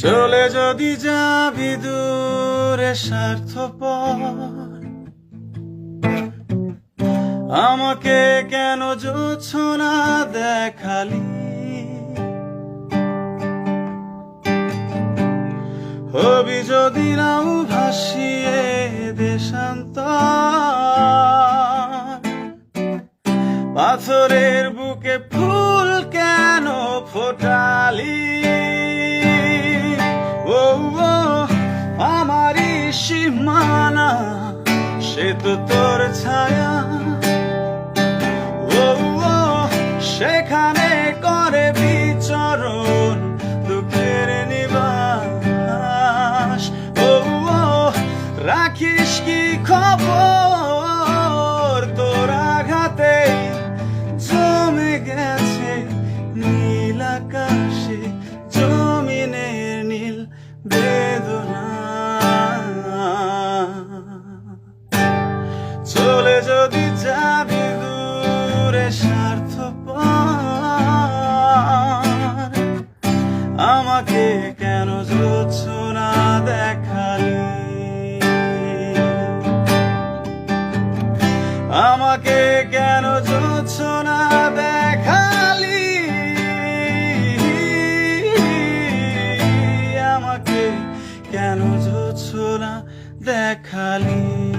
চলে যদি যাবি দূরে স্বার্থপর আমাকে কেন যোচ্ছ না দেখালি? হবি যদি নাও ভাসিয়ে দেশান্ত পাথরের বুকে ফুল কেন ফোটালি? সীমানা সে তো তোর ছায়া। ও সেখানে করে বিচরণ দুঃখের নিবাস। ও, রাখিস কি খবর? চলে যদি যাবি দূরে স্বার্থপর, আমাকে কেন যোচ্ছ না দেখালি? আমাকে কেন যোচ্ছ না দেখালি? আমাকে কেন যোচ্ছ না দেখালি?